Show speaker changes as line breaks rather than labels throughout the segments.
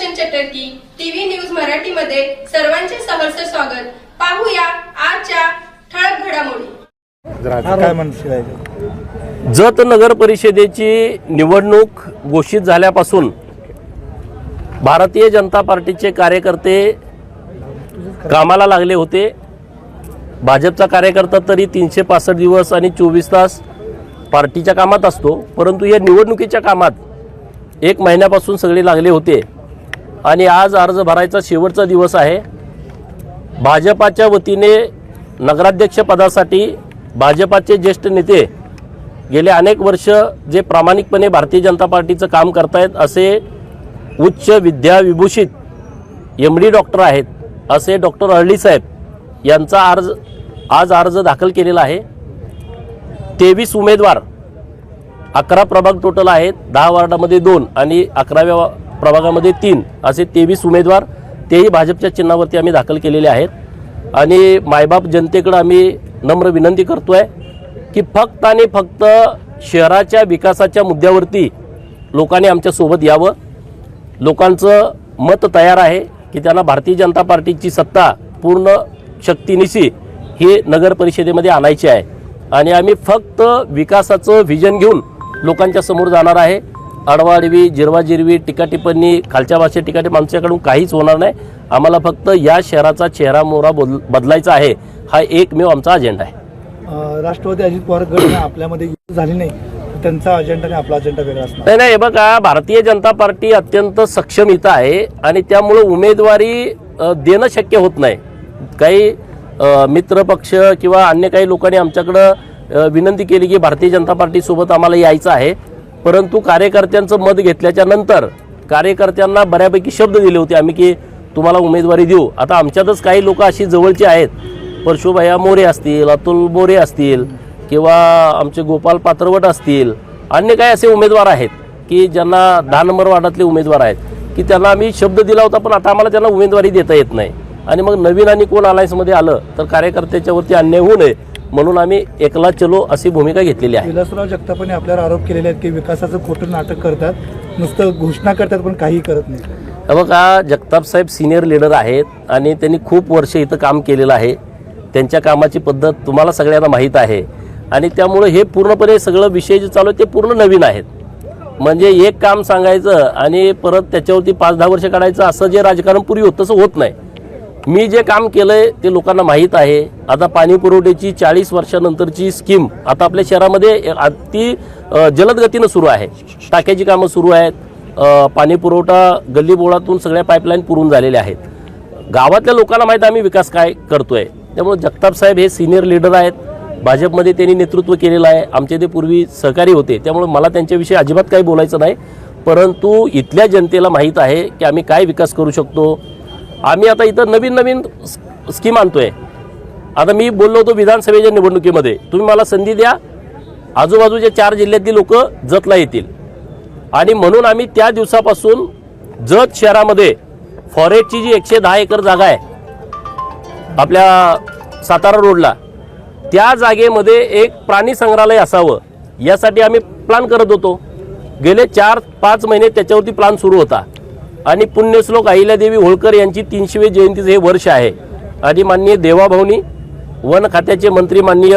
Roshan चटर्की TV news मराठीमध्ये सर्वांचे सहर्ष स्वागत. पाहूया आजच्या ठळक घडामोडी?
जत नगर परिषदेची निवडणूक घोषित झाल्यापासून भारतीय जनता पार्टीचे कार्यकर्ते कामाला लागले होते. भाजपचा कार्यकर्ता तरी तीनशे पासष्ट दिवस आणि चोवीस तास पार्टीच्या कामात असतो परंतु या निवडणुकीच्या कामात एक महिन्यापासून सगळे लागले होते. आणि आज अर्ज भरायचा शेवटचा दिवस आहे. भाजपाच्या वतीने नगराध्यक्षपदासाठी भाजपाचे ज्येष्ठ नेते गेले अनेक वर्ष जे प्रामाणिकपणे भारतीय जनता पार्टीचं काम करतायत असे उच्च विद्याविभूषित एम डी डॉक्टर आहेत असे डॉक्टर अरळी साहेब यांचा अर्ज आज अर्ज दाखल केलेला आहे. तेवीस उमेदवार अकरा प्रभाग टोटल आहेत दहा वार्डामध्ये दोन आणि अकराव्या प्रभागामध्ये तीन असे तेवीस उमेदवार तेही भाजपच्या चिन्हावरती आम्ही दाखल केलेले आहेत. आणि मायबाप जनतेकडं आम्ही नम्र विनंती करतो आहे की फक्त आणि फक्त शहराच्या विकासाच्या मुद्द्यावरती लोकांनी आमच्यासोबत यावं. लोकांचं मत तयार आहे की त्यांना भारतीय जनता पार्टीची सत्ता पूर्ण शक्तीनिशी ही नगर परिषदेमध्ये आणायची आहे. आणि आम्ही फक्त विकासाचं व्हिजन घेऊन लोकांच्या समोर जाणार आहे. अडवाडवी जिरवाजिरवी टीकाटिप्पणी खालच्या भाषेत टीकाटिप आमच्याकडून काहीच होणार नाही. आम्हाला फक्त या शहराचा चेहरा मोहरा बदल बदलायचा आहे. हा एकमेव आमचा अजेंडा आहे.
राष्ट्रवादी अजित पवार गट आपल्यामध्ये झाली नाही. त्यांचा अजेंडा आणि आपला अजेंडा वेगळा असणार.
नाही नाही हे बघा भारतीय जनता पार्टी अत्यंत सक्षम इथं आहे आणि त्यामुळं उमेदवारी देणं शक्य होत नाही. काही अ, मित्र पक्ष किंवा अन्य काही लोकांनी आमच्याकडं विनंती केली की भारतीय जनता पार्टीसोबत आम्हाला यायचं आहे. परंतु कार्यकर्त्यांचं मत घेतल्याच्या नंतर कार्यकर्त्यांना बऱ्यापैकी शब्द दिले होते आम्ही की तुम्हाला उमेदवारी देऊ. आता आमच्यातच काही लोक अशी जवळची आहेत. परशुभया मोरे असतील अतुल बोरे असतील किंवा आमचे गोपाल पात्रवट असतील अन्य काही असे उमेदवार आहेत की ज्यांना दहा नंबर वार्डातले उमेदवार आहेत की त्यांना आम्ही शब्द दिला होता पण आता आम्हाला त्यांना उमेदवारी देता येत नाही. आणि मग नवीन आणि कोण अलायन्समध्ये आलं तर कार्यकर्त्याच्यावरती अन्याय होऊ नये. म्हणून आम्ही एकला चलो अशी भूमिका घेतलेली आहे.
विलासराव जगतापांनी आपल्यावर आरोप केलेले आहेत की विकासाचं खोटं नाटक करतात नुसतं घोषणा करतात पण काही करत नाही.
बघा जगताप साहेब सिनियर लीडर आहेत आणि त्यांनी खूप वर्ष इथं काम केलेलं आहे. त्यांच्या कामाची पद्धत तुम्हाला सगळ्यांना माहीत आहे. आणि त्यामुळं हे पूर्णपणे सगळं विषय जे चालू आहे ते पूर्ण नवीन आहेत. म्हणजे एक काम सांगायचं आणि परत त्याच्यावरती पाच दहा वर्ष काढायचं असं जे राजकारण पूर्वी होतं तसं होत नाही. मी जे काम केलंय ते लोकांना माहीत आहे. आता पाणी पुरवठ्याची चाळीस वर्षानंतरची स्कीम आता आपल्या शहरामध्ये अति जलद गतीनं सुरू आहे. टाक्याची कामं सुरू आहेत. पाणी पुरवठा गल्ली बोळातून सगळ्या पाईपलाईन पुरून झालेल्या आहेत. गावातल्या लोकांना माहीत आहे आम्ही विकास काय करतोय. त्यामुळे जगताप साहेब हे सिनियर लीडर आहेत. भाजपमध्ये त्यांनी नेतृत्व केलेलं आहे. आमचे ते पूर्वी सहकारी होते. त्यामुळे मला त्यांच्याविषयी अजिबात काही बोलायचं नाही. परंतु इथल्या जनतेला माहीत आहे की आम्ही काय विकास करू शकतो? आम्ही आता इथं नवीन नवीन स्कीम आणतोय. आता मी बोललो होतो विधानसभेच्या निवडणुकीमध्ये. तुम्ही मला संधी द्या. आजूबाजूच्या चार जिल्ह्यातली लोक जतला येतील. आणि म्हणून आम्ही त्या दिवसापासून जत शहरामध्ये फॉरेस्टची जी एकशे दहा एकर जागा आहे आपल्या सातारा रोडला त्या जागेमध्ये एक प्राणी संग्रहालय असावं यासाठी आम्ही प्लान करत होतो. गेले चार पाच महिने त्याच्यावरती प्लान सुरू होता. आणि पुण्यश्लोक अहिल्यादेवी होळकर यांची तीनशेवे जयंतीचं हे वर्ष आहे. आणि माननीय देवाभाऊनी वन खात्याचे मंत्री माननीय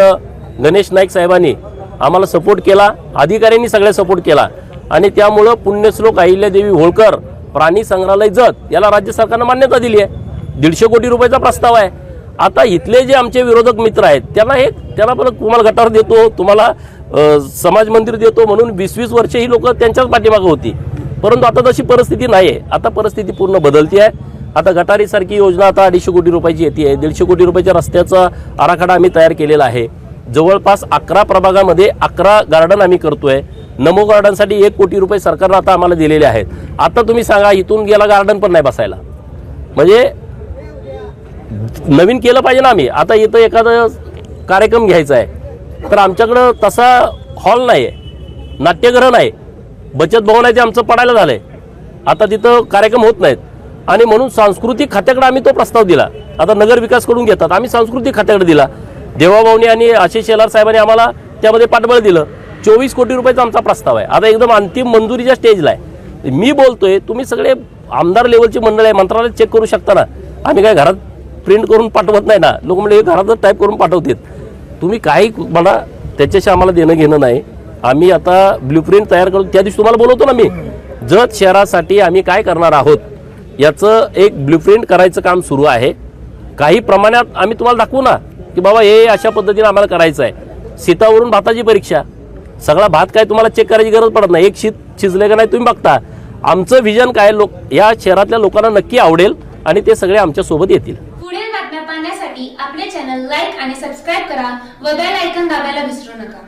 गणेश नाईक साहेबांनी आम्हाला सपोर्ट केला अधिकाऱ्यांनी सगळ्या सपोर्ट केला. आणि त्यामुळं पुण्यश्लोक अहिल्यादेवी होळकर प्राणी संग्रहालय जत याला राज्य सरकारनं मान्यता दिली आहे. दीडशे कोटी रुपयाचा प्रस्ताव आहे. आता इथले जे आमचे विरोधक मित्र आहेत त्यांना हे त्यांना पण तुम्हाला गटार देतो तुम्हाला समाज मंदिर देतो म्हणून वीस वीस वर्ष ही लोक त्यांच्याच पाठीमागं होती. परंतु आता तशी परिस्थिती नाही आहे आता परिस्थिती पूर्ण बदलती आहे. आता गटारीसारखी योजना आता अडीचशे कोटी रुपयाची येते आहे दीडशे कोटी रुपयाच्या रस्त्याचा आराखडा आम्ही तयार केलेला आहे. जवळपास अकरा प्रभागामध्ये अकरा गार्डन आम्ही करतोय. नमो गार्डनसाठी एक कोटी रुपये सरकारनं आता आम्हाला दिलेले आहेत. आता तुम्ही सांगा इथून गेला गार्डन पण नाही बसायला. म्हणजे नवीन केलं पाहिजे ना आम्ही. आता इथं एखादा कार्यक्रम घ्यायचा आहे. तर आमच्याकडं तसा हॉल नाही आहे नाट्यगृह नाही. बचत भवन आहे ते आमचं पडायला झालंय. आता तिथं कार्यक्रम होत नाहीत. आणि म्हणून सांस्कृतिक खात्याकडे आम्ही तो प्रस्ताव दिला. आता नगर विकासकडून घेतात. आम्ही सांस्कृतिक खात्याकडे दिला. देवाभाऊनी आणि आशिष शेलार साहेबांनी आम्हाला त्यामध्ये पाठबळ दिलं. चोवीस कोटी रुपयाचा आमचा प्रस्ताव आहे. आता एकदम अंतिम मंजुरीच्या स्टेजला आहे. मी बोलतोय तुम्ही सगळे आमदार लेवलची मंडळ आहे. मंत्रालय चेक करू शकता ना. आम्ही काय घरात प्रिंट करून पाठवत नाही ना. लोक म्हणजे घरातच टाईप करून पाठवतात. तुम्ही काही म्हणा त्याच्याशी आम्हाला देणं घेणं नाही. आम्ही आता ब्ल्यूप्रिंट तयार करू त्या दिवशी तुम्हाला बोलवतो ना मी. जत शहरासाठी आम्ही काय करणार आहोत? याचं एक ब्ल्यूप्रिंट करायचं काम सुरू आहे. काही प्रमाणात आम्ही तुम्हाला दाखवू ना की बाबा हे अशा पद्धतीने आम्हाला करायचं आहे सीतावरून भाताची परीक्षा. सगळा भात काय तुम्हाला चेक करायची गरज पडत नाही. एक शीत शिजले का नाही तुम्ही बघता. आमचं व्हिजन काय लोक या शहरातल्या लोकांना नक्की आवडेल आणि ते सगळे आमच्यासोबत येतील.
पुढील बातम्या पाहण्यासाठी आपले चॅनल लाईक आणि सबस्क्राईब करा व बेल ऐकन दाबायला विसरू नका.